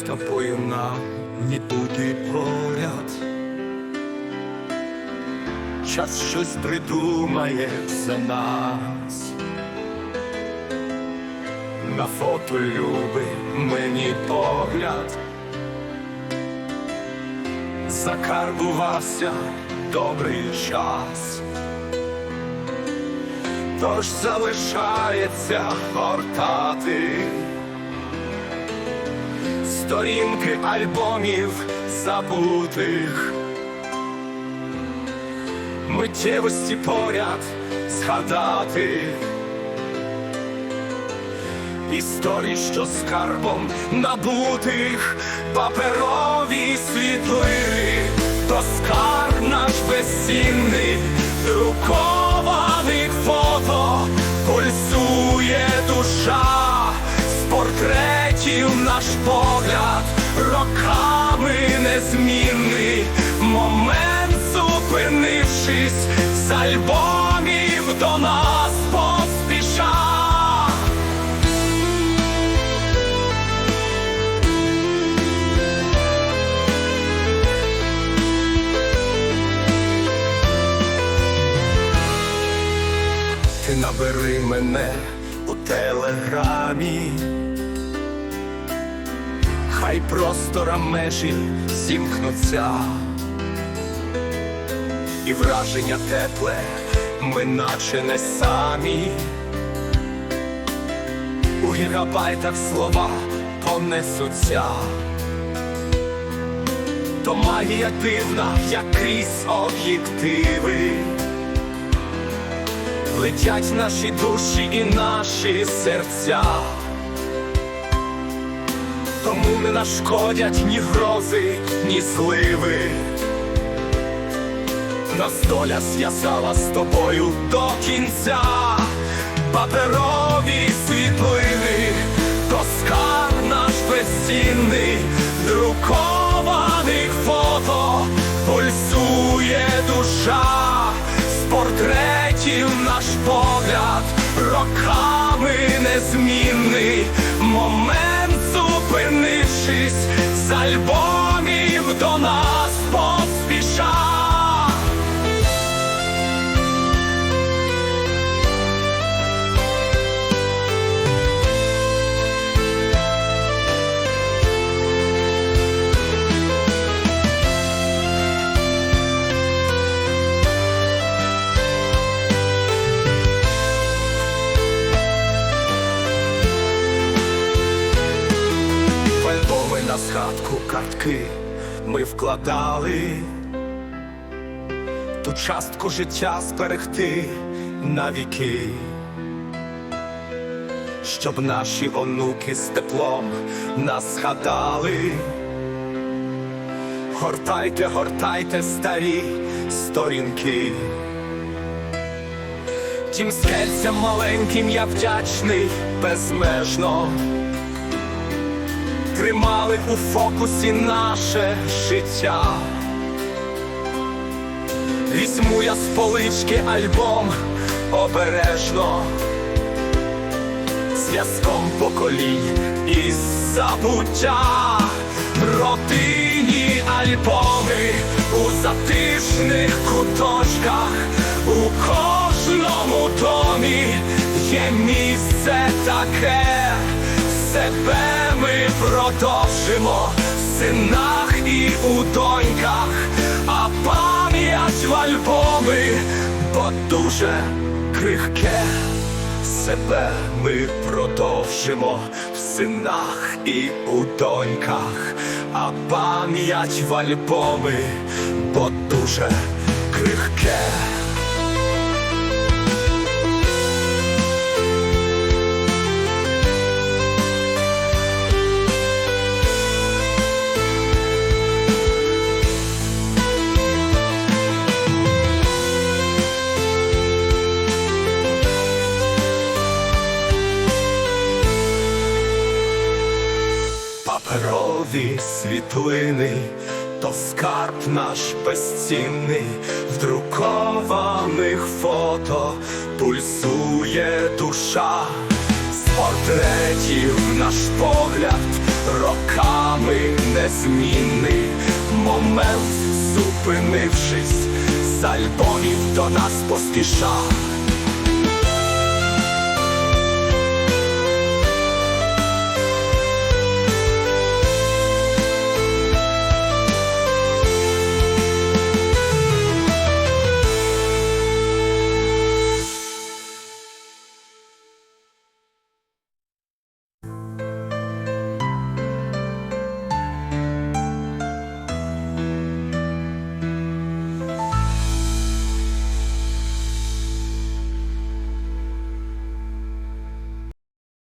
з тобою нам нікуди поряд. Час щось придумає за нас. На фото люби мені погляд. Закарбувався добрий час. Тож залишається гортати сторінки альбомів забутих, миттєвості поряд згадати, історії, що скарбом набутих, паперові світлини, то скарб наш безцінний, друкованих фото, пульсує душа з портретів наш погляд, роками незмінний, момент зупинившись, з альбомів до нас поспіша. Ти набери мене у телеграмі, хай простора межі зімкнуться, і враження тепле, ми наче не самі. У гігабайтах слова понесуться, то магія дивна, як крізь об'єктиви. Летять наші душі і наші серця, тому не нашкодять ні грози, ні зливи. Нас доля зв'язала з тобою до кінця, паперові світлини, то наш безцінний, друкованих фото, пульсує душа. З портретів наш погляд, роками незмінний, момент зупинившись, з альбомів до нас картки ми вкладали ту частку життя зберегти навіки, щоб наші онуки з теплом нас згадали. Гортайте, гортайте старі сторінки. Тим скельцям маленьким я вдячний безмежно тримали у фокусі наше життя. Візьму я з полички альбом обережно, зв'язком поколінь із забуття, родинні альбоми у затишних куточках, у кожному домі є місце таке. Себе ми продовжимо в синах і у доньках, а пам'ять в альбоми, бо дуже крихке. Себе ми продовжимо в синах і у доньках, а пам'ять в альбоми, бо дуже крихке. Світлини, то скарб наш безцінний, в друкованих фото пульсує душа, з портретів наш погляд, роками незмінний. Момент, зупинившись, з альбомів до нас поспішав